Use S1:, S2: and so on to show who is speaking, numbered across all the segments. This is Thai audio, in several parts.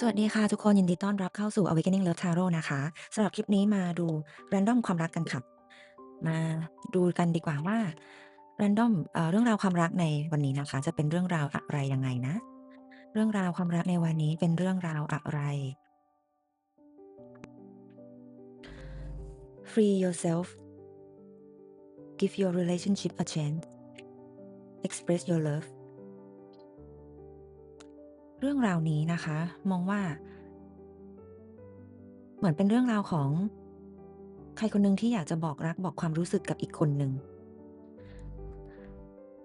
S1: สวัสดีค่ะทุกคนยินดีต้อนรับเข้าสู่ Awakening Love Tarot นะคะสำหรับคลิปนี้มาดู Random ความรักกันค่ะ มาดูกันดีกว่าว่า Random เอ่อเรื่องราวความรักในวันนี้นะคะ จะเป็นเรื่องราวอะไรยังไงนะ เรื่องราวความรักในวันนี้เป็นเรื่องราวอะไร Free yourself give your relationship a chance express your love เรื่องราวนี้นะคะ มองว่า เหมือนเป็นเรื่องราวของ ใครคนหนึ่งที่อยากจะบอกรักบอกความรู้สึกกับอีกคนหนึ่ง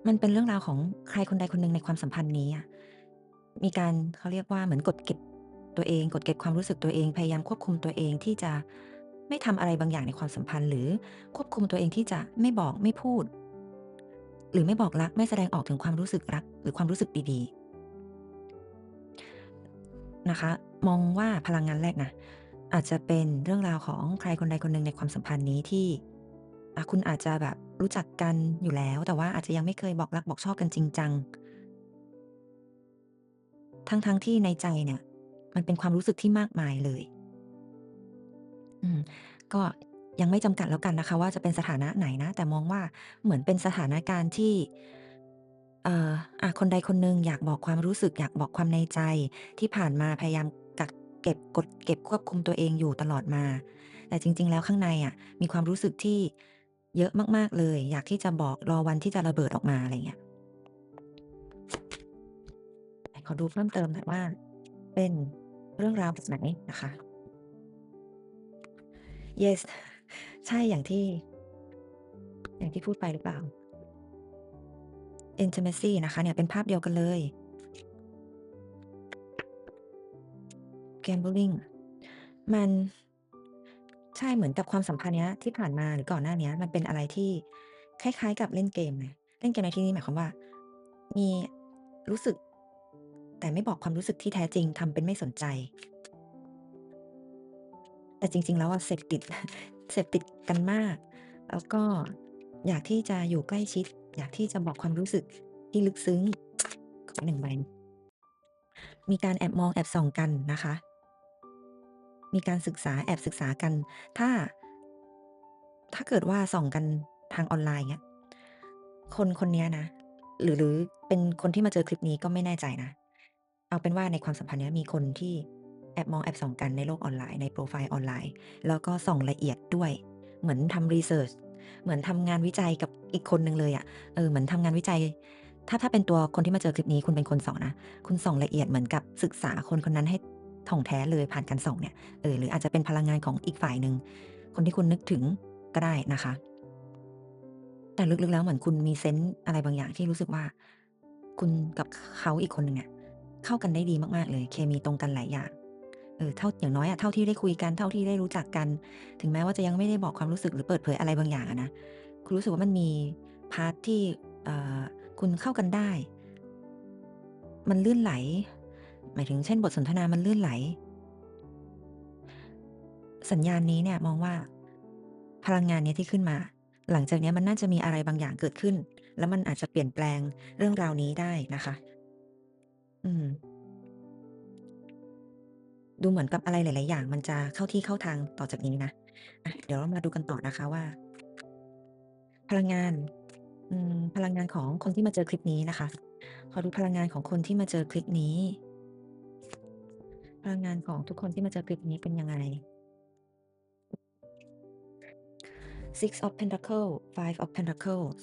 S1: มันเป็นเรื่องราวของใครคนใดคนหนึ่งในความสัมพันธ์นี้อะมีการเขาเรียกว่าเหมือนกดเก็บตัวเอง กดเก็บความรู้สึกตัวเอง พยายามควบคุมตัวเองที่จะไม่ทำอะไรบางอย่างในความสัมพันธ์ หรือควบคุมตัวเองที่จะไม่บอกไม่พูด หรือไม่บอกรักไม่แสดงออกถึงความรู้สึกรัก หรือความรู้สึกดีๆ นะคะ มองว่าพลังงานแรกนะอาจจะเป็นเรื่องราวของใครคนใดคนหนึ่งในความสัมพันธ์นี้ที่คุณอาจจะแบบรู้จักกันอยู่แล้ว แต่ว่าอาจจะยังไม่เคยบอกรักบอกชอบกันจริงจังทั้งๆทที่ในใจเนี่ย มันเป็นความรู้สึกที่มากมายเลย อืม ก็ยังไม่จำกัดแล้วกันนะคะ ว่าจะเป็นสถานะไหนนะ แต่มองว่าเหมือนเป็นสถานการณ์ที่ เอ่ออะคนใดคนหนึ่งอยากบอกความรู้สึก อยากบอกความในใจ ที่ผ่านมาพยายามกักเก็บกดเก็บควบคุมตัวเองอยู่ตลอดมา แต่จริง ๆ แล้วข้างในอะมีความรู้สึกที่เยอะมากๆเลย อยากที่จะบอกรอวันที่จะระเบิดออกมาอะไรเงี้ยขอดูเพิ่มเติมหน่อยว่า เป็นเรื่องราวแบบไหนนะคะ Yes ใช่อย่างที่ อย่างที่พูดไปหรือเปล่า Intimacy นะคะเนี่ยเป็นภาพเดียวกันเลย Gambling มันใช่เหมือนกับความสัมพันธ์เนี้ยที่ผ่านมาหรือก่อนหน้าเนี้ยมันเป็นอะไรที่คล้ายๆ กับเล่นเกมไงเล่นเกมในที่นี้หมายความว่า มีรู้สึก แต่ไม่บอกความรู้สึกที่แท้จริงทำเป็นไม่สนใจ แต่จริง ๆ แล้วเสพติดเสพติดกันมาก แล้วก็ อยากที่จะอยู่ใกล้ชิด อยากที่จะบอกความรู้สึกที่ลึกซึ้งขอ1ใบมีการแอบมองแอบส่องกันนะคะ มีการศึกษาแอบศึกษากัน ถ้า ถ้าเกิดว่าส่องกันทางออนไลน์เงี้ยคนคนนี้นะหรือหรือเป็นคนที่มาเจอคลิปนี้ก็ไม่แน่ใจนะ เอาเป็นว่าในความสัมพันธ์นี้มีคนที่แอบมองแอบส่องกันในโลกออนไลน์ในโพรไฟล์ออนไลน์ แล้วก็ส่องละเอียดด้วย เหมือนทำรีเซิร์ช เหมือนทำงานวิจัยกับอีกคนหนึ่งเลยอะเออเหมือนทำงานวิจัย ถ้าถ้าเป็นตัวคนที่มาเจอคลิปนี้คุณเป็นคนส่องนะคุณส่องละเอียดเหมือนกับศึกษาคนคนนั้นให้ถ่องแท้เลยผ่านการส่องเนี่ยเออหรืออาจจะเป็นพลังงานของอีกฝ่ายหนึ่งคนที่คุณนึกถึงก็ได้นะคะ แต่ลึกๆแล้วเหมือนคุณมีเซนส์อะไรบางอย่างที่รู้สึกว่า คุณกับเขาอีกคนหนึ่งอะเข้ากันได้ดีมากๆเลย เคมีตรงกันหลายอย่าง เออเท่าอย่างน้อยอะเท่าที่ได้คุยกันเท่าที่ได้รู้จักกัน ถึงแม้ว่าจะยังไม่ได้บอกความรู้สึกหรือเปิดเผยอะไรบางอย่างนะคุณรู้สึกว่ามันมีพาร์ตที่คุณเข้ากันได้ มันลื่นไหล หมายถึงเช่นบทสนทนามันลื่นไหล สัญญาณนี้เนี่ยมองว่าพลังงานนี้ที่ขึ้นมา หลังจากนี้มันน่าจะมีอะไรบางอย่างเกิดขึ้น แล้วมันอาจจะเปลี่ยนแปลงเรื่องราวนี้ได้นะคะ อืม ดูเหมือนกับอะไรหลาย ๆ อย่าง มันจะเข้าที่เข้าทางต่อจากนี้นะอะเดี๋ยวเรามาดูกันต่อนะคะว่า พลังงานอพลังงานของคนที่มาเจอคลิปนี้นะคะ ขอดูพลังงานของคนที่มาเจอคลิปนี้ พลังงานของทุกคนที่มาเจอคลิปนี้เป็นยังไง? Six of Pentacles Five of Pentacles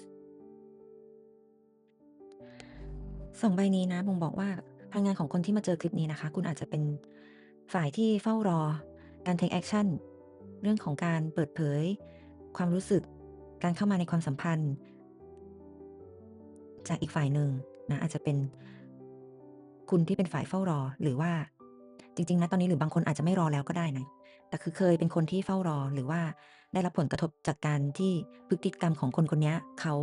S1: 2ใบนี้นะบ่งบอกว่าพลังงานของคนที่มาเจอคลิปนี้นะคะ คุณอาจจะเป็น ฝ่ายที่เฝ้ารอ การ take action เรื่องของการเปิดเผย ความรู้สึก การเข้ามาในความสัมพันธ์ จากอีกฝ่ายหนึ่งนะอาจจะเป็นคุณที่เป็นฝ่ายเฝ้ารอหรือว่าจริงๆณตอนนี้หรือบางคนอาจจะไม่รอแล้วก็ได้นะแต่คือเคยเป็นคนที่เฝ้ารอหรือว่าได้รับผลกระทบจากการที่พฤติกรรมของคนคนนี้เขา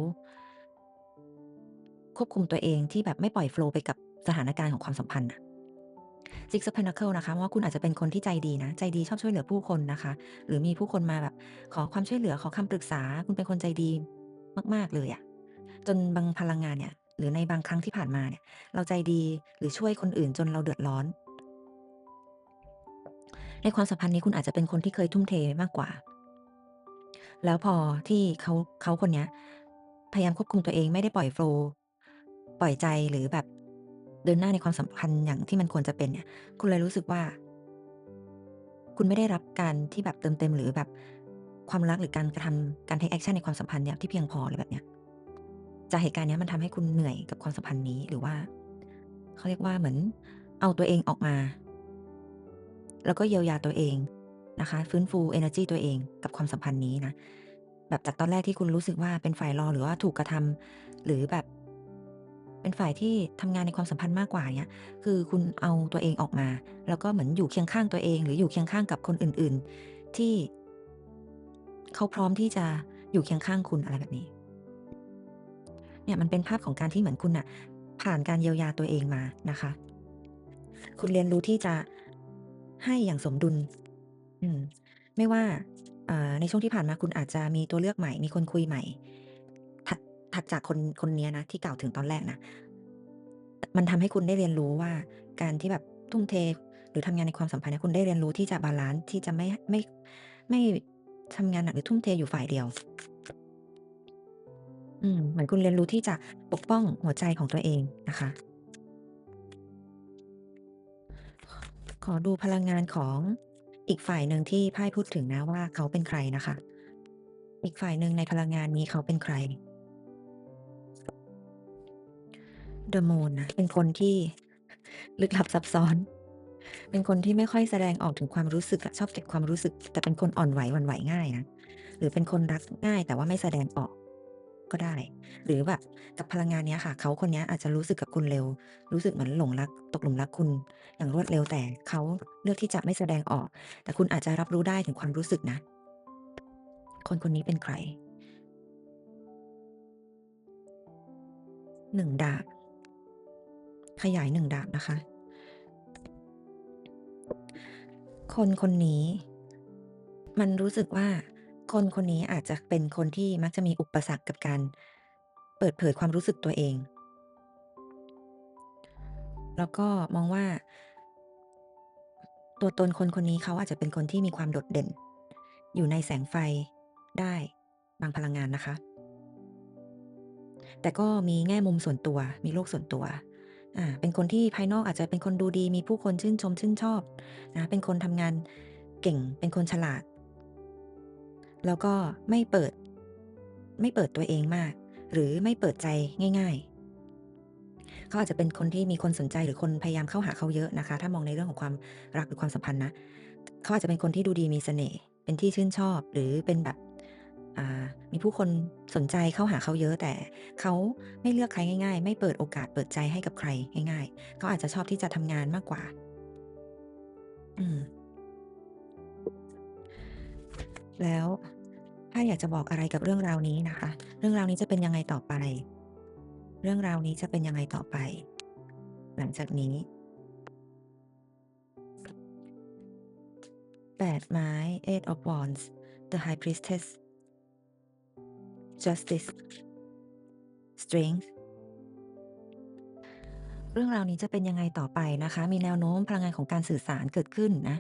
S1: ควบคุมตัวเองที่แบบไม่ปล่อยโฟล์ไปกับสถานการณ์ของความสัมพันธ์น่ะ Six of Pentacles นะคะว่าคุณอาจจะเป็นคนที่ใจดีนะ ใจดีชอบช่วยเหลือผู้คนนะคะ หรือมีผู้คนมาแบบขอความช่วยเหลือขอคำปรึกษา คุณเป็นคนใจดีมาก ๆ เลยอะจนบางพลังงานเนี่ย หรือในบางครั้งที่ผ่านมาเนี่ย เราใจดีหรือช่วยคนอื่นจนเราเดือดร้อน ในความสัมพันธ์นี้คุณอาจจะเป็นคนที่เคยทุ่มเทมากกว่า แล้วพอที่เขาเขาคนเนี้ยพยายามควบคุมตัวเองไม่ได้ปล่อยโฟล์ปล่อยใจหรือแบบ เดินหน้าในความสัมพันธ์อย่างที่มันควรจะเป็นเนี่ย คุณเลยรู้สึกว่า คุณไม่ได้รับการที่แบบเติมเต็มหรือแบบความรักหรือการกระทำการเทกแอกชันในความสัมพันธ์เนี่ยที่เพียงพออะไรแบบเนี้ยจากเหตุการณ์นี้มันทำให้คุณเหนื่อยกับความสัมพันธ์นี้หรือว่าเขาเรียกว่าเหมือนเอาตัวเองออกมา แล้วก็เยียวยาตัวเองนะคะ ฟื้นฟูเอเนอร์จีตัวเองกับความสัมพันธ์นี้นะแบบจากตอนแรกที่คุณรู้สึกว่าเป็นฝ่ายรอหรือว่าถูกกระทำหรือแบบ เป็นฝ่ายที่ทำงานในความสัมพันธ์มากกว่าเงี้ยคือคุณเอาตัวเองออกมา แล้วก็เหมือนอยู่เคียงข้างตัวเอง หรืออยู่เคียงข้างกับคนอื่น ๆ ที่เขาพร้อมที่จะอยู่เคียงข้างคุณอะไรแบบนี้ เนี่ยมันเป็นภาพของการที่เหมือนคุณน่ะผ่านการเยียวยาตัวเองมานะคะ คุณเรียนรู้ที่จะให้อย่างสมดุล อืม ไม่ว่าอ่าในช่วงที่ผ่านมาคุณอาจจะมีตัวเลือกใหม่ มีคนคุยใหม่ ถัดจากคนคนนี้นะที่กล่าวถึงตอนแรกนะ มันทำให้คุณได้เรียนรู้ว่าการที่แบบทุ่มเท หรือทำงานในความสัมพันธ์เนี่ยคุณได้เรียนรู้ที่จะบาลันซ์ที่จะไม่ไม่ไม่ทำงานหนักหรือทุ่มเทอยู่ฝ่ายเดียว อืมเหมือนคุณเรียนรู้ที่จะปกป้องหัวใจของตัวเองนะคะ ขอดูพลังงานของอีกฝ่ายหนึ่งที่พ่ายพูดถึงนะว่าเขาเป็นใครนะคะ อีกฝ่ายหนึ่งในพลังงานนี้เขาเป็นใคร The Moon นะเป็นคนที่ลึกลับซับซ้อน เป็นคนที่ไม่ค่อยแสดงออกถึงความรู้สึกอะชอบเก็บความรู้สึก แต่เป็นคนอ่อนไหววันไหวง่ายนะหรือเป็นคนรักง่ายแต่ว่าไม่แสดงออกก็ได้ หรือแบบกับพลังงานเนี้ยค่ะ เขาคนนี้อาจจะรู้สึกกับคุณเร็ว รู้สึกเหมือนหลงรัก ตกหลุมรักคุณ อย่างรวดเร็วแต่เขาเลือกที่จะไม่แสดงออก แต่คุณอาจจะรับรู้ได้ถึงความรู้สึกนะ คนคนนี้เป็นใคร?1ดาบ ขยาย1ดาบนะคะ คนคนนี้มันรู้สึกว่าคนคนนี้อาจจะเป็นคนที่มักจะมีอุปสรรคกับการ เปิดเผยความรู้สึกตัวเอง แล้วก็มองว่า ตัวตนคนคนนี้เขาอาจจะเป็นคนที่มีความโดดเด่น อยู่ในแสงไฟได้บางพลังงานนะคะ แต่ก็มีแง่มุมส่วนตัว มีโลกส่วนตัว อ่าเป็นคนที่ภายนอกอาจจะเป็นคนดูดีมีผู้คนชื่นชมชื่นชอบนะเป็นคนทำงานเก่งเป็นคนฉลาด แล้วก็ไม่เปิด ไม่เปิดตัวเองมาก หรือไม่เปิดใจง่าย ๆ เขาอาจจะเป็นคนที่มีคนสนใจหรือคนพยายามเข้าหาเขาเยอะนะคะ ถ้ามองในเรื่องของความรักหรือความสัมพันธ์นะเขาอาจจะเป็นคนที่ดูดีมีเสน่ห์เป็นที่ชื่นชอบ หรือเป็นแบบ มีผู้คนสนใจเข้าหาเขาเยอะแต่เขาไม่เลือกใครง่าย ๆ ไม่เปิดโอกาสเปิดใจให้กับใครง่าย ๆ เขาอาจจะชอบที่จะทำงานมากกว่า อืม แล้วไพ่อยากจะบอกอะไรกับเรื่องราวนี้นะคะ เรื่องราวนี้จะเป็นยังไงต่อไป เรื่องราวนี้จะเป็นยังไงต่อไป หลังจากนี้8ไม้ Eight of Wands The High Priestess Justice Strength เรื่องราวนี้จะเป็นยังไงต่อไปนะคะ มีแนวโน้มพลังงานของการสื่อสารเกิดขึ้นนะ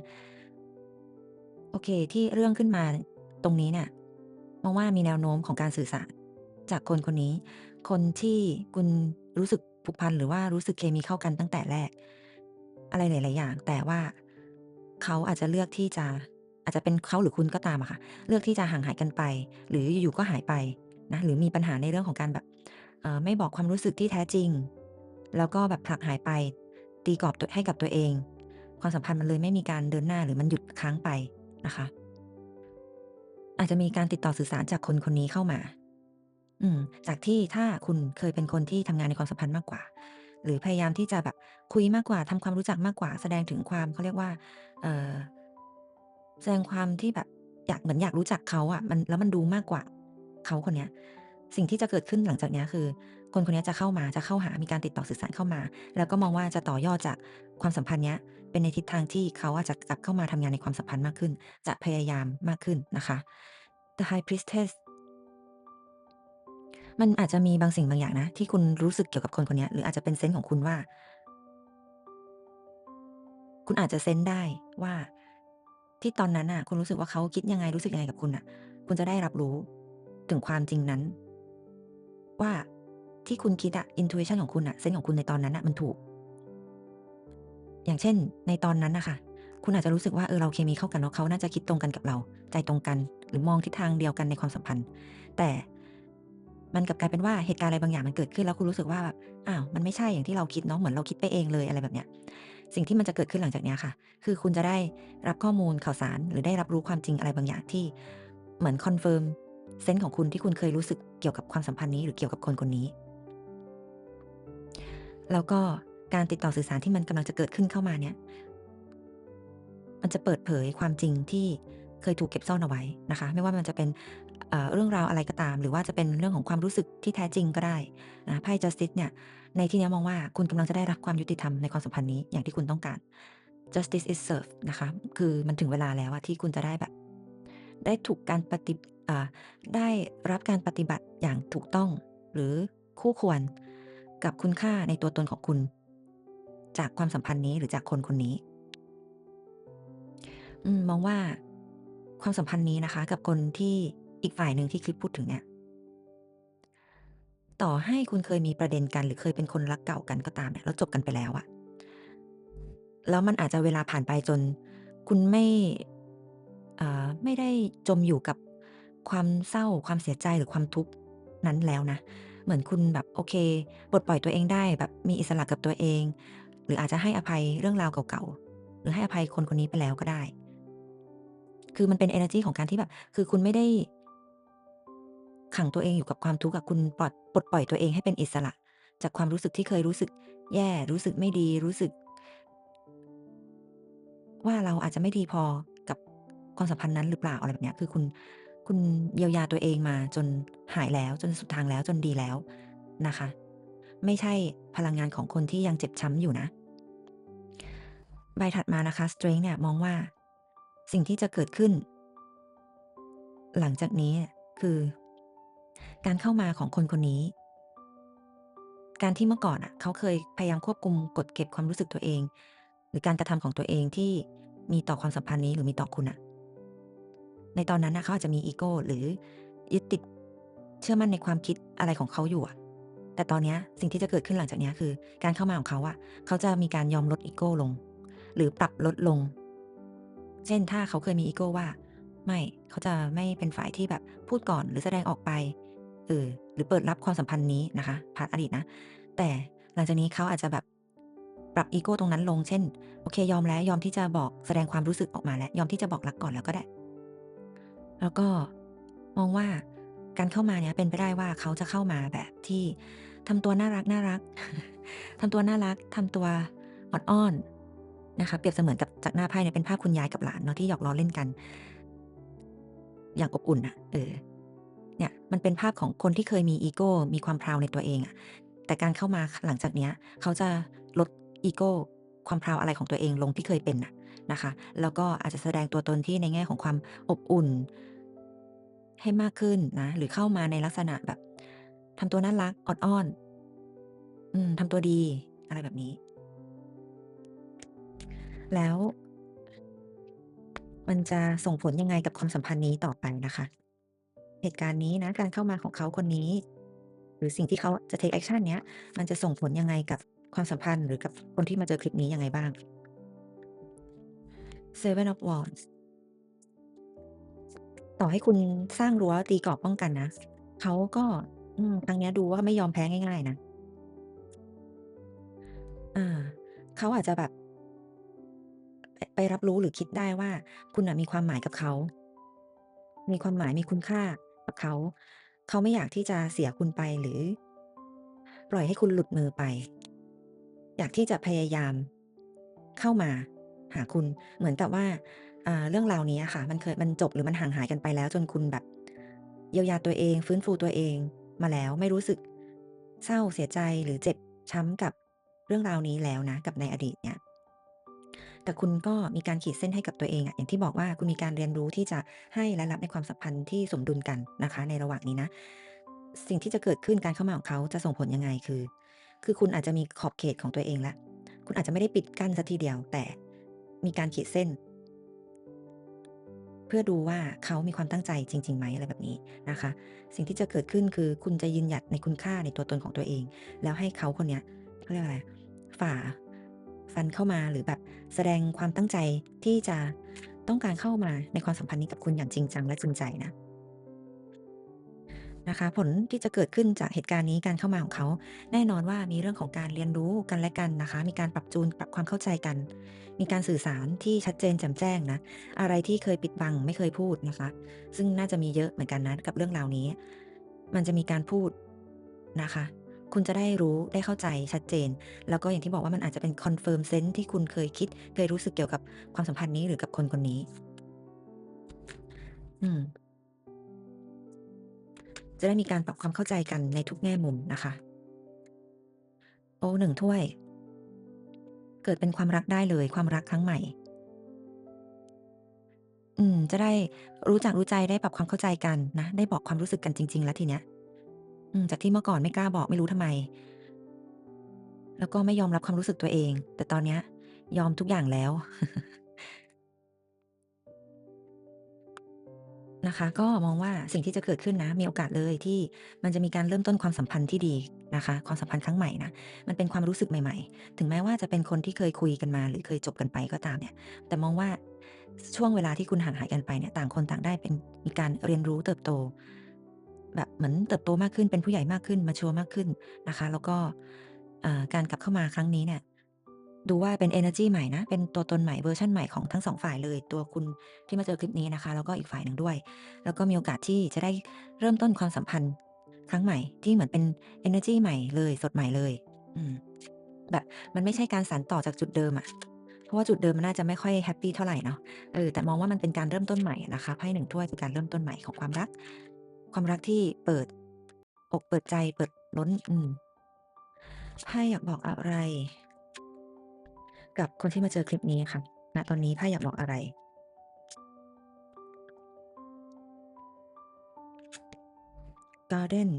S1: โอเค ที่เรื่องขึ้นมาตรงนี้เนี่ยมองว่ามีแนวโน้มของการสื่อสาร จากคนคนนี้ คนที่คุณรู้สึกผูกพันหรือว่ารู้สึกเคมีเข้ากันตั้งแต่แรก อะไรหลาย ๆ อย่าง แต่ว่าเขาอาจจะเลือกที่จะอาจจะเป็นเขาหรือคุณก็ตามอะค่ะ เลือกที่จะห่างหายกันไป หรืออยู่ๆก็หายไป นะหรือมีปัญหาในเรื่องของการแบบไม่บอกความรู้สึกที่แท้จริง แล้วก็แบบผลักหายไป ตีกรอบตัวให้กับตัวเอง ความสัมพันธ์มันเลยไม่มีการเดินหน้าหรือมันหยุดค้างไปนะคะ อาจจะมีการติดต่อสื่อสารจากคนคนนี้เข้ามา อืม จากที่ถ้าคุณเคยเป็นคนที่ทำงานในความสัมพันธ์มากกว่า หรือพยายามที่จะแบบคุยมากกว่าทำความรู้จักมากกว่า แสดงถึงความเขาเรียกว่า เออแสดงความที่แบบอยากเหมือนอยากรู้จักเขาอะมันแล้วมันดูมากกว่า เขาคนเนี้ยสิ่งที่จะเกิดขึ้นหลังจากนี้คือ คนคนนี้จะเข้ามาจะเข้าหามีการติดต่อสื่อสารเข้ามา แล้วก็มองว่าจะต่อยอดจากความสัมพันธ์เนี้ยเป็นในทิศทางที่เขาอะจะกลับเข้ามาทำงานในความสัมพันธ์มากขึ้น จะพยายามมากขึ้นนะคะ The High Priestess มันอาจจะมีบางสิ่งบางอย่างนะ ที่คุณรู้สึกเกี่ยวกับคนคนนี้หรืออาจจะเป็นเซนส์ของคุณว่า คุณอาจจะเซนส์ได้ว่า ที่ตอนนั้นน่ะ คุณรู้สึกว่าเขาคิดยังไงรู้สึกยังไงกับคุณน่ะ คุณจะได้รับรู้ ถึงความจริงนั้น ว่าที่คุณคิดอะ intuition ของคุณน่ะเซนส์ของคุณในตอนนั้นน่ะมันถูก อย่างเช่น ในตอนนั้นนะคะคุณอาจจะรู้สึกว่าเออเราเคมีเข้ากันเนาะเขาน่าจะคิดตรงกันกับเรา ใจตรงกัน หรือมองทิศทางเดียวกันในความสัมพันธ์ แต่มันกลับกลายเป็นว่าเหตุการณ์อะไรบางอย่างมันเกิดขึ้นแล้วคุณรู้สึกว่าแบบอ้าวมันไม่ใช่อย่างที่เราคิดเนาะเหมือนเราคิดไปเองเลยอะไรแบบเนี้ย สิ่งที่มันจะเกิดขึ้นหลังจากเนี้ยค่ะ คือคุณจะได้รับข้อมูลข่าวสารหรือได้รับรู้ความจริงอะไรบางอย่างที่ เหมือนคอนเฟิร์ม เซนส์ของคุณที่คุณเคยรู้สึกเกี่ยวกับความสัมพันธ์นี้หรือเกี่ยวกับคนคนนี้ แล้วก็การติดต่อสื่อสารที่มันกำลังจะเกิดขึ้นเข้ามาเนี่ย มันจะเปิดเผยความจริงที่เคยถูกเก็บซ่อนเอาไว้นะคะ ไม่ว่ามันจะเป็นเเรื่องราวอะไรก็ตาม หรือว่าจะเป็นเรื่องของความรู้สึกที่แท้จริงก็ได้นะไพ่ Justice เนี่ย ในที่นี้มองว่าคุณกำลังจะได้รับความยุติธรรมในความสัมพันธ์นี้อย่างที่คุณต้องการ Justice is served นะคะ คือมันถึงเวลาแล้วที่คุณจะได้แบบ ได้ถูกการปฏิได้รับการปฏิบัติอย่างถูกต้อง หรือคู่ควรกับคุณค่าในตัวตนของคุณ จากความสัมพันธ์นี้หรือจากคนคนนี้มมองว่าความสัมพันธ์นี้นะคะ กับคนที่อีกฝ่ายหนึ่งที่คลิปพูดถึงเนี่ย ต่อให้คุณเคยมีประเด็นกัน หรือเคยเป็นคนรักเก่ากันก็ตามเนี่ยแล้วจบกันไปแล้วอะแล้วมันอาจจะเวลาผ่านไปจน คุณไม่ อ่าไม่ได้จมอยู่กับความเศร้า ความเสียใจหรือความทุกข์นั้นแล้วนะ เหมือนคุณแบบโอเคปลดปล่อยตัวเองได้แบบมีอิสระกับตัวเอง หรืออาจจะให้อภัยเรื่องราวเก่าๆ หรือให้อภัยคนคนนี้ไปแล้วก็ได้ คือมันเป็นเอเนอร์จีของการที่แบบ คือคุณไม่ได้ ขังตัวเองอยู่กับความทุกข์อะคุณปลดปลดปล่อยตัวเองให้เป็นอิสระ จากความรู้สึกที่เคยรู้สึก แย่รู้สึกไม่ดีรู้สึก ว่าเราอาจจะไม่ดีพอ ความสัมพันธ์นั้นหรือเปล่าอะไรแบบเนี้ยคือคุณคุณเยียวยาตัวเองมาจนหายแล้วจนสุดทางแล้วจนดีแล้วนะคะ ไม่ใช่พลังงานของคนที่ยังเจ็บช้ำอยู่นะ ใบถัดมานะคะ Strength เนี่ยมองว่าสิ่งที่จะเกิดขึ้น หลังจากนี้คือ การเข้ามาของคนคนนี้ การที่เมื่อก่อนน่ะ เขาเคยพยายามควบคุมกดเก็บความรู้สึกตัวเอง หรือการกระทำของตัวเองที่มีต่อความสัมพันธ์นี้หรือมีต่อคุณน่ะ ในตอนนั้นนะเขาอาจจะมีอีโก้หรือยึดติดเชื่อมั่นในความคิดอะไรของเขาอยู่อะแต่ตอนนี้สิ่งที่จะเกิดขึ้นหลังจากนี้คือ การเข้ามาของเขาอะเขาจะมีการยอมลดอีโก้ลง หรือปรับลดลง เช่นถ้าเขาเคยมีอีโกว่า ไม่เขาจะไม่เป็นฝ่ายที่แบบพูดก่อนหรือแสดงออกไปเออหรือเปิดรับความสัมพันธ์นี้นะคะพาร์ตอดีตนะ แต่หลังจากนี้เขาอาจจะแบบปรับอีโก้ตรงนั้นลง เช่น โอเค ยอมแล้ว ยอมที่จะบอกแสดงความรู้สึกออกมาแล้ว ยอมที่จะบอกรักก่อนแล้วก็ได้ แล้วก็มองว่าการเข้ามาเนี้ยเป็นไปได้ว่าเขาจะเข้ามาแบบที่ทำตัวน่ารักๆทำตัวน่ารักทำตัวออดอ้อนนะคะ เปรียบเสมือนกับจากหน้าไพ่เนี่ยเป็นภาพคุณยายกับหลานเนาะที่หยอกล้อเล่นกัน อย่างอบอุ่นน่ะเออ เนี่ยมันเป็นภาพของคนที่เคยมีอีโก้ มีความ proud ในตัวเองอะแต่การเข้ามาหลังจากเนี้ย เขาจะลดอีโก้ ความ proud อะไรของตัวเองลงที่เคยเป็นน่ะนะคะ แล้วก็อาจจะแสดงตัวตนที่ในแง่ของความอบอุ่น ให้มากขึ้นนะ หรือเข้ามาในลักษณะแบบทำตัวน่ารักอดอ้อน อืมทำตัวดี อะไรแบบนี้ แล้ว มันจะส่งผลยังไงกับความสัมพันธ์นี้ต่อไปนะคะ เหตุการณ์นี้นะ การเข้ามาของเขาคนนี้ หรือสิ่งที่เขาจะ take action เนี้ย มันจะส่งผลยังไงกับความสัมพันธ์หรือกับคนที่มาเจอคลิปนี้ยังไงบ้าง Seven of Wands ต่อให้คุณสร้างรั้วตีกรอบป้องกันนะเขาก็ อืมครั้งเนี้ยดูว่าไม่ยอมแพ้ง่ายๆนะอาเขาอาจจะแบบ ไปไปรับรู้หรือคิดได้ว่า คุณน่ะมีความหมายกับเขา มีความหมายมีคุณค่ากับเขา เขาไม่อยากที่จะเสียคุณไปหรือ ปล่อยให้คุณหลุดมือไป อยากที่จะพยายามเข้ามาหาคุณเหมือนกับว่า เรื่องราวนี้ค่ะ มันเคยมันจบหรือมันห่างหายกันไปแล้ว จนคุณแบบเยียวยาตัวเอง ฟื้นฟูตัวเองมาแล้วไม่รู้สึกเศร้าเสียใจหรือเจ็บช้ำกับเรื่องราวนี้แล้วนะ กับในอดีตเนี่ย แต่คุณก็มีการขีดเส้นให้กับตัวเองอะอย่างที่บอกว่าคุณมีการเรียนรู้ที่จะให้และรับในความสัมพันธ์ที่สมดุลกันนะคะ ในระหว่างนี้นะ สิ่งที่จะเกิดขึ้นการเข้ามาของเขาจะส่งผลยังไงคือ คือคุณอาจจะมีขอบเขตของตัวเองแล้วคุณอาจจะไม่ได้ปิดกั้นสียทีเดียว แต่มีการขีดเส้น พื่อดูว่าเขามีความตั้งใจจริงๆไหมอะไรแบบนี้นะคะ สิ่งที่จะเกิดขึ้นคือคุณจะยืนหยัดในคุณค่าในตัวตนของตัวเอง แล้วให้เขาคนเนี้ยเขาเรียกว่าอะไรฝ่าฟันเข้ามาหรือแบบแสดงความตั้งใจที่จะต้องการเข้ามาในความสัมพันธ์นี้กับคุณอย่างจริงจังและจริงใจนะ นะคะ ผลที่จะเกิดขึ้นจากเหตุการณ์นี้การเข้ามาของเขา แน่นอนว่ามีเรื่องของการเรียนรู้กันและกันนะคะ มีการปรับจูนปรับความเข้าใจกัน มีการสื่อสารที่ชัดเจนแจ่มแจ้งนะ อะไรที่เคยปิดบังไม่เคยพูดนะคะ ซึ่งน่าจะมีเยอะเหมือนกันนะกับเรื่องราวนี้ มันจะมีการพูดนะคะ คุณจะได้รู้ได้เข้าใจชัดเจน แล้วก็อย่างที่บอกว่ามันอาจจะเป็น confirm sense ที่คุณเคยคิด เคยรู้สึกเกี่ยวกับความสัมพันธ์นี้หรือกับคนคนนี้ อืม จะได้มีการปรับความเข้าใจกันในทุกแง่มุมนะคะ โอ้1ถ้วย เกิดเป็นความรักได้เลยความรักครั้งใหม่ อืม จะได้รู้จักรู้ใจได้ปรับความเข้าใจกันนะ ได้บอกความรู้สึกกันจริง ๆ แล้วทีเนี้ย อืม จากที่เมื่อก่อนไม่กล้าบอกไม่รู้ทำไม แล้วก็ไม่ยอมรับความรู้สึกตัวเอง แต่ตอนเนี้ย ยอมทุกอย่างแล้ว นะคะ ก็มองว่าสิ่งที่จะเกิดขึ้นนะ มีโอกาสเลยที่มันจะมีการเริ่มต้นความสัมพันธ์ที่ดีนะคะ ความสัมพันธ์ครั้งใหม่นะมันเป็นความรู้สึกใหม่ ๆ ถึงแม้ว่าจะเป็นคนที่เคยคุยกันมา หรือเคยจบกันไปก็ตามเนี่ย แต่มองว่าช่วงเวลาที่คุณห่างหายกันไปเนี่ยต่างคนต่างได้เป็นมีการเรียนรู้เติบโต แบบเหมือนเติบโตมากขึ้นเป็นผู้ใหญ่มากขึ้น mature มากขึ้นนะคะ แล้วก็การกลับเข้ามาครั้งนี้เนี่ย ดูว่าเป็นเอเนอร์จีใหม่นะ เป็นตัวตนใหม่เวอร์ชันใหม่ของทั้ง2ฝ่ายเลย ตัวคุณที่มาเจอคลิปนี้นะคะ แล้วก็อีกฝ่ายหนึ่งด้วย แล้วก็มีโอกาสที่จะได้เริ่มต้นความสัมพันธ์ครั้งใหม่ที่เหมือนเป็นเอเนอร์จีใหม่เลยสดใหม่เลย อืม แบบมันไม่ใช่การสานต่อจากจุดเดิมอะเพราะว่าจุดเดิมมันน่าจะไม่ค่อยแฮปปีเท่าไหรเนาะเออแต่มองว่ามันเป็นการเริ่มต้นใหม่อะนะคะไพ่1ถ้วยคือการเริ่มต้นใหม่ของความรัก ความรักที่เปิด อกเปิดใจเปิดล้น อืมไพ่อยากบอกอะไร กับคนที่มาเจอคลิปนี้ค่ะณตอนนี้ไพ่อยากบอกอะไร? Garden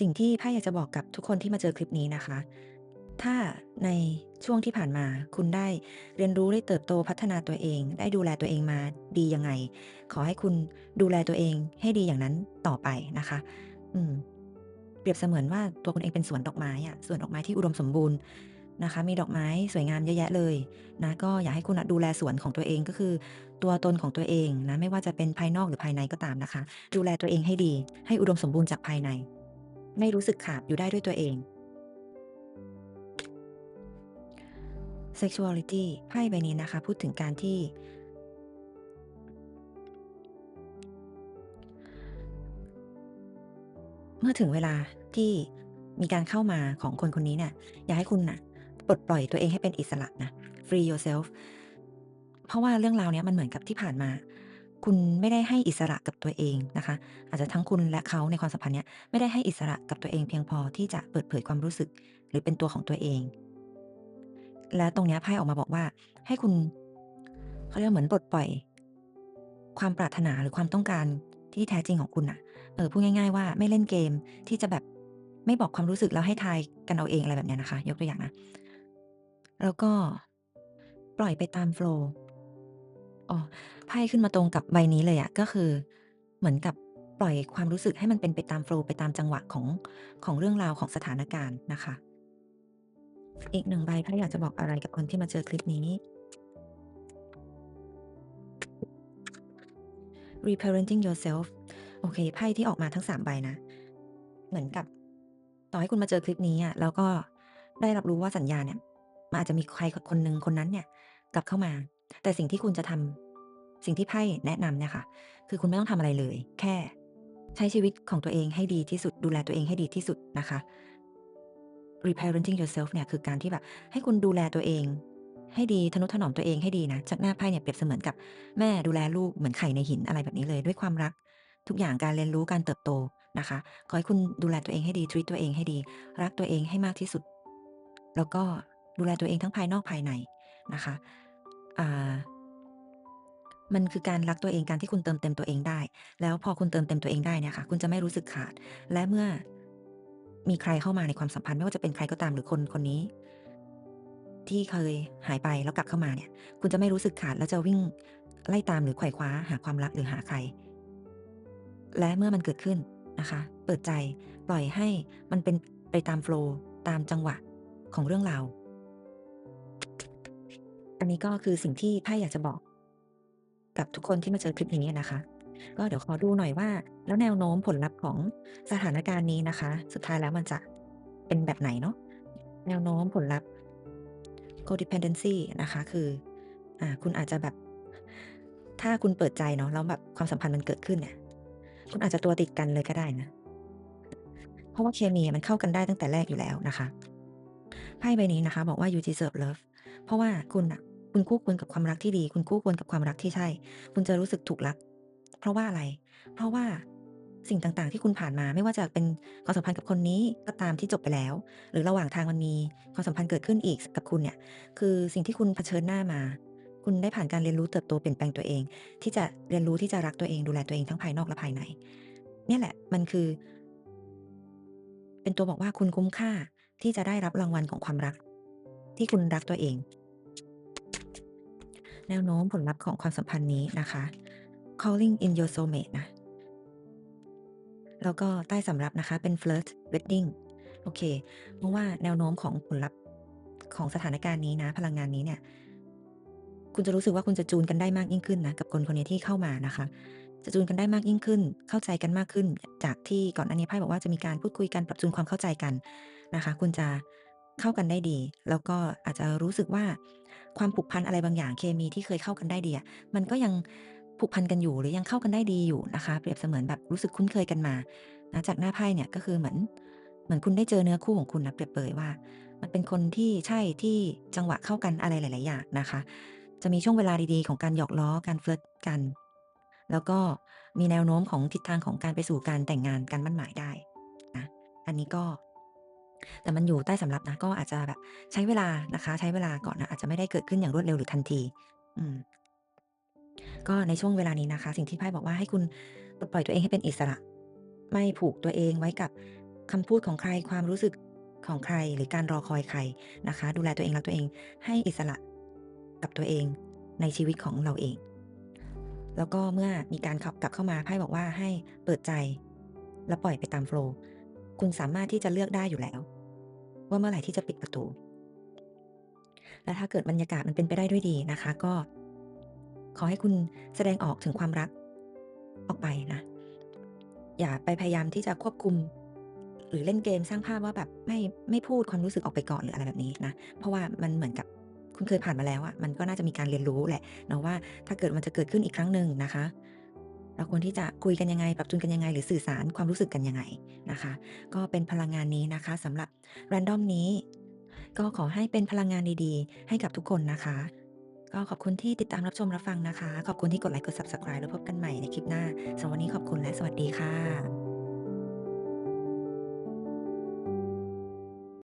S1: สิ่งที่ไพ่อยากจะบอกกับทุกคนที่มาเจอคลิปนี้นะคะ ถ้าในช่วงที่ผ่านมาคุณได้เรียนรู้ได้เติบโตพัฒนาตัวเอง ได้ดูแลตัวเองมาดียังไง ขอให้คุณดูแลตัวเองให้ดีอย่างนั้นต่อไปนะคะ อืม เปรียบเสมือนว่าตัวคุณเองเป็นสวนดอกไม้อะสวนดอกไม้ที่อุดมสมบูรณ์ นะคะ มีดอกไม้สวยงามเยอะแยะเลยนะก็อยากให้คุณดูแลสวนของตัวเองก็คือ ตัวตนของตัวเองนะไม่ว่าจะเป็นภายนอกหรือภายในก็ตามนะคะ ดูแลตัวเองให้ดี ให้อุดมสมบูรณ์จากภายใน ไม่รู้สึกขาดอยู่ได้ด้วยตัวเอง Sexuality ไพ่ใบนี้นะคะ พูดถึงการที่ เมื่อถึงเวลาที่มีการเข้ามาของคนคนนี้เนี่ยอยากให้คุณน่ะ ปลดปล่อยตัวเองให้เป็นอิสระนะ Free yourself เพราะว่าเรื่องราวเนี้ยมันเหมือนกับที่ผ่านมา คุณไม่ได้ให้อิสระกับตัวเองนะคะ อาจจะทั้งคุณและเขาในความสัมพันธ์เนี้ยไม่ได้ให้อิสระกับตัวเองเพียงพอที่จะเปิดเผยความรู้สึก หรือเป็นตัวของตัวเอง แล้วตรงนี้ไพ่ออกมาบอกว่า ให้คุณเขาเรียกว่าเหมือนปลดปล่อย ความปรารถนาหรือความต้องการที่แท้จริงของคุณน่ะเออพูดง่าย ๆ ว่าไม่เล่นเกมที่จะแบบไม่บอกความรู้สึกแล้วให้ทายกันเอาเองอะไรแบบเนี้ยนะคะ ยกตัวอย่างนะ แล้วก็ปล่อยไปตามโฟลว์อ๋อไพ่ขึ้นมาตรงกับใบนี้เลยอะก็คือ เหมือนกับปล่อยความรู้สึกให้มันเป็นไปตามโฟล์ไปตามจังหวะของของเรื่องราวของสถานการณ์นะคะ อีก1ใบไพ่อยากจะบอกอะไรกับคนที่มาเจอคลิปนี้ Reparenting yourself โอเคไพ่ที่ออกมาทั้ง3ใบนะ เหมือนกับ ต่อให้คุณมาเจอคลิปนี้อะแล้วก็ได้รับรู้ว่าสัญญาเนี่ย มันอาจจะมีใครคนหนึ่งคนนั้นเนี่ย กลับเข้ามา แต่สิ่งที่คุณจะทำสิ่งที่ไพ่แนะนำเนี่ยค่ะ คือคุณไม่ต้องทำอะไรเลย แค่ ใช้ชีวิตของตัวเองให้ดีที่สุด ดูแลตัวเองให้ดีที่สุดนะคะ Reparenting yourself เนี่ยคือการที่แบบ ให้คุณดูแลตัวเอง ให้ดีทนุถนอมตัวเองให้ดีนะจากหน้าไพ่เนี่ยเปรียบเสมือนกับแม่ดูแลลูกเหมือนไข่ในหินอะไรแบบนี้เลย ด้วยความรัก ทุกอย่างการเรียนรู้การเติบโตนะคะ ขอให้คุณดูแลตัวเองให้ดี treat ตัวเองให้ดี รักตัวเองให้มากที่สุด แล้วก็ ดูแลตัวเองทั้งภายนอกภายในนะคะอ่ามันคือการรักตัวเองการที่คุณเติมเต็มตัวเองได้ แล้วพอคุณเติมเต็มตัวเองได้เนี่ยค่ะ คุณจะไม่รู้สึกขาด และเมื่อมีใครเข้ามาในความสัมพันธ์ไม่ว่าจะเป็นใครก็ตามหรือคนคนนี้ ที่เคยหายไปแล้วกลับเข้ามาเนี่ย คุณจะไม่รู้สึกขาดแล้วจะวิ่งไล่ตามหรือไขว่คว้าหาความรักหรือหาใคร และเมื่อมันเกิดขึ้นนะคะ เปิดใจปล่อยให้มันเป็นไปตามโฟล์ตามจังหวะของเรื่องราว อันนี้ก็คือสิ่งที่ไพ่อยากจะบอก กับทุกคนที่มาเจอคลิปนี้นะคะ ก็เดี๋ยวขอดูหน่อยว่า แล้วแนวโน้มผลลัพธ์ของสถานการณ์นี้นะคะ สุดท้ายแล้วมันจะเป็นแบบไหนเนาะแนวโน้มผลลัพธ์ codependency นะคะ คือ อ่า คุณอาจจะแบบ ถ้าคุณเปิดใจเนาะแล้วแบบความสัมพันธ์มันเกิดขึ้นเนี่ย คุณอาจจะตัวติดกันเลยก็ได้นะ เพราะว่าเคมีมันเข้ากันได้ตั้งแต่แรกอยู่แล้วนะคะ ไพ่ใบนี้นะคะ บอกว่า you deserve love เพราะว่าคุณน่ะ คุณคู่ควรกับความรักที่ดี คุณคู่ควรกับความรักที่ใช่ คุณจะรู้สึกถูกรัก เพราะว่าอะไร เพราะว่าสิ่งต่างๆ ที่คุณผ่านมาไม่ว่าจะเป็นความสัมพันธ์กับคนนี้ก็ตามที่จบไปแล้ว หรือระหว่างทางมันมีความสัมพันธ์เกิดขึ้นอีกกับคุณเนี่ย คือสิ่งที่คุณเผชิญหน้ามา คุณได้ผ่านการเรียนรู้เติบโตเปลี่ยนแปลงตัวเอง ที่จะเรียนรู้ที่จะรักตัวเองดูแลตัวเองทั้งภายนอกและภายใน เนี่ยแหละมันคือ เป็นตัวบอกว่าคุณคุ้มค่าที่จะได้รับรางวัลของความรัก ที่คุณรักตัวเอง แนวโน้มผลลัพธ์ของความสัมพันธ์นี้นะคะ calling in your soulmate นะ แล้วก็ใต้สำรับนะคะเป็น flirt wedding โอเค เพราะว่าแนวโน้มของผลลัพธ์ของสถานการณ์นี้นะ พลังงานนี้เนี่ย คุณจะรู้สึกว่าคุณจะจูนกันได้มากยิ่งขึ้นนะกับคนคนนี้ที่เข้ามานะคะ จะจูนกันได้มากยิ่งขึ้น เข้าใจกันมากขึ้น จากที่ก่อนหน้านี้ไพ่บอกว่าจะมีการพูดคุยกันปรับจูนความเข้าใจกันนะคะ คุณจะเข้ากันได้ดี แล้วก็อาจจะรู้สึกว่า ความผูกพันอะไรบางอย่างเคมีที่เคยเข้ากันได้ดีอะมันก็ยังผูกพันกันอยู่หรือยังเข้ากันได้ดีอยู่นะคะ เปรียบเสมือนแบบรู้สึกคุ้นเคยกันมานะจากหน้าไพ่เนี่ยก็คือเหมือนเหมือนคุณได้เจอเนื้อคู่ของคุณนะเปรียบเปยว่า มันเป็นคนที่ใช่ที่จังหวะเข้ากันอะไรหลาย ๆ อย่างนะคะ จะมีช่วงเวลาดี ๆ ของการหยอกล้อการ flirt กัน แล้วก็มีแนวโน้มของทิศทางของการไปสู่การแต่งงานการมั่นหมายได้นะอันนี้ก็ แต่มันอยู่ใต้สำรับนะ ก็อาจจะแบบใช้เวลานะคะ ใช้เวลาก่อนนะ อาจจะไม่ได้เกิดขึ้นอย่างรวดเร็วหรือทันที อืม ก็ในช่วงเวลานี้นะคะ สิ่งที่ไพ่บอกว่าให้คุณปลดปล่อยตัวเองให้เป็นอิสระ ไม่ผูกตัวเองไว้กับคำพูดของใคร ความรู้สึกของใคร หรือการรอคอยใครนะคะ ดูแลตัวเองรักตัวเอง ให้อิสระกับตัวเองในชีวิตของเราเอง แล้วก็เมื่อมีการขับกลับเข้ามาไพ่บอกว่าให้เปิดใจ และปล่อยไปตามโฟล์ คุณสามารถที่จะเลือกได้อยู่แล้ว ว่าเมื่อไหร่ที่จะปิดประตู และถ้าเกิดบรรยากาศมันเป็นไปได้ด้วยดีนะคะ ก็ ขอให้คุณแสดงออกถึงความรักออกไปนะอย่าไปพยายามที่จะควบคุม หรือเล่นเกมสร้างภาพว่าแบบไม่ไม่พูดความรู้สึกออกไปก่อนหรืออะไรแบบนี้นะเพราะว่ามันเหมือนกับคุณเคยผ่านมาแล้วอะมันก็น่าจะมีการเรียนรู้แหละเนาะว่าถ้าเกิดมันจะเกิดขึ้นอีกครั้งหนึ่งนะคะ เราควรที่จะคุยกันยังไง ปรับจูนกันยังไง หรือสื่อสารความรู้สึกกันยังไงนะคะ ก็เป็นพลังงานนี้นะคะสำหรับแรนดอมนี้ ก็ขอให้เป็นพลังงานดีๆ ให้กับทุกคนนะคะ ก็ขอบคุณที่ติดตามรับชมรับฟังนะคะ ขอบคุณที่กดไลค์กด Subscribe แล้วพบกันใหม่ในคลิปหน้าสำหรับวันนี้ขอบคุณและสวัสดีค่ะ